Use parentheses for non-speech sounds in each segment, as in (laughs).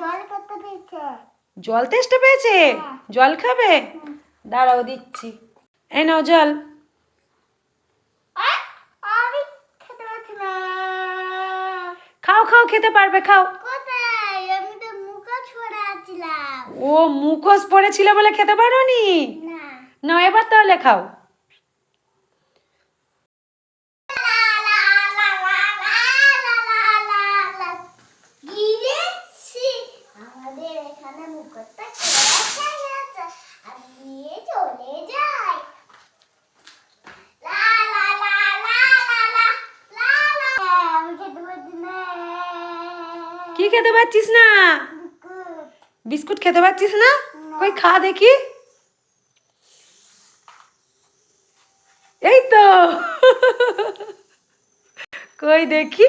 জল করতে পেয়েছে? জল তেষ্টা পেয়েছে জল খাবে? দাঁড়াও দিচ্ছি। এই নাও জল। খাও খাও খেতে পারবে খাও। ও মুখোশ পড়েছিল বলে খেতে পারো না। না এবার তাহলে খাও। কি খেতে পাচ্ছিস না? বিস্কুট খেতে পাচ্ছিস না? কই খা দেখি। এই তো। কই দেখি।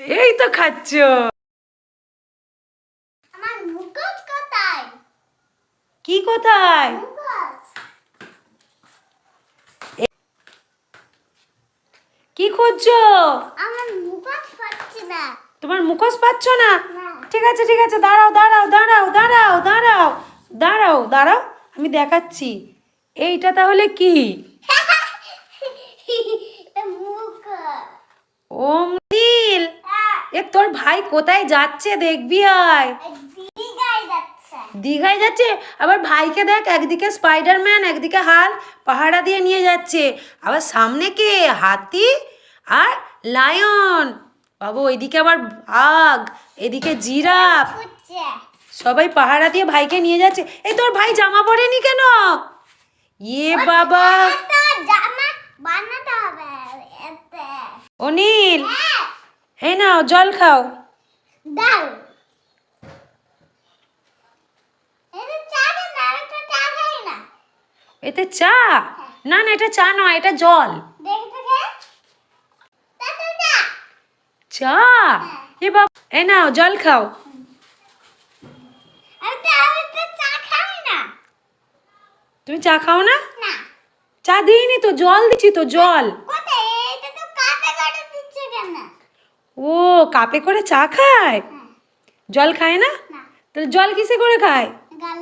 এই তো খাচ্ছ। কোথায়? কি কোথায়? কি খুঁজছো? আমার মুকুট পাচ্ছি না। তোমার মুখোশ পাচ্ছ না? ঠিক আছে ঠিক আছে দাঁড়াও দাঁড়াও দাঁড়াও দাঁড়াও দাঁড়াও দাঁড়াও দাঁড়াও আমি দেখাচ্ছি। এইটা তাহলে কি? (laughs) ও নীল এ তোর ভাই কোথায় যাচ্ছে দেখবি আয়। দীঘায় যাচ্ছে। দীঘায় যাচ্ছে? আবার ভাইকে দেখ একদিকে স্পাইডারম্যান একদিকে হাল পাহাড়া দিয়ে নিয়ে যাচ্ছে। আবার সামনে কে? হাতি আর লায়ন বাবু ওইদিকে আবার বাঘ এদিকে জিরাফ। সবাই পাহাড়া দিয়ে ভাইকে নিয়ে যাচ্ছে। এই তোর ভাই জামা পরেনি কেন? ইয়ে বাবা। অনিল। হ্যাঁ। এই নাও জল খাও। দাও। এতে চা? না না এটা চা নয় এটা জল দেখে থেকে তাতে চা চা এ বাবা এই নাও জল খাও। তুমি চা খাও না? চা দিইনি তো জল দিচ্ছি তো জল। ও কাপে করে চা খায়? হ্যাঁ। জল খায় না? তাহলে জল কিসে করে খায়? গাল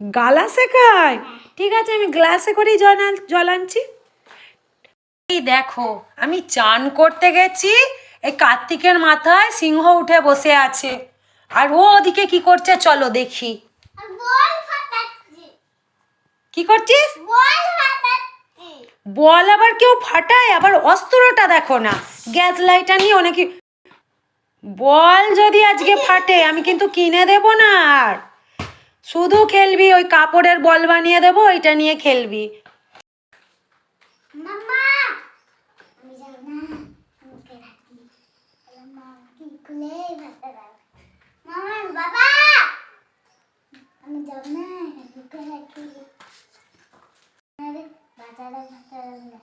গালাসে খায়? ঠিক আছে আমি গ্লাসে করেই জল জল আনছি। এই দেখো আমি চান করতে গেছি এই কার্তিকের মাথায় সিংহ উঠে বসে আছে। আর ও ওদিকে কি করছে চলো দেখি। কি করছিস? বল আবার কেউ ফাটায়? আবার অস্ত্রটা দেখো না। গ্যাস লাইটার নিয়ে অনেকে বল যদি আজকে ফাটে আমি কিন্তু কিনে দেব না আর। শুধু খেলবি ওই কাপড়ের বল বানিয়ে দেবো ওইটা নিয়ে খেলবি। Don't know. I'm going to go. I'm. I'm going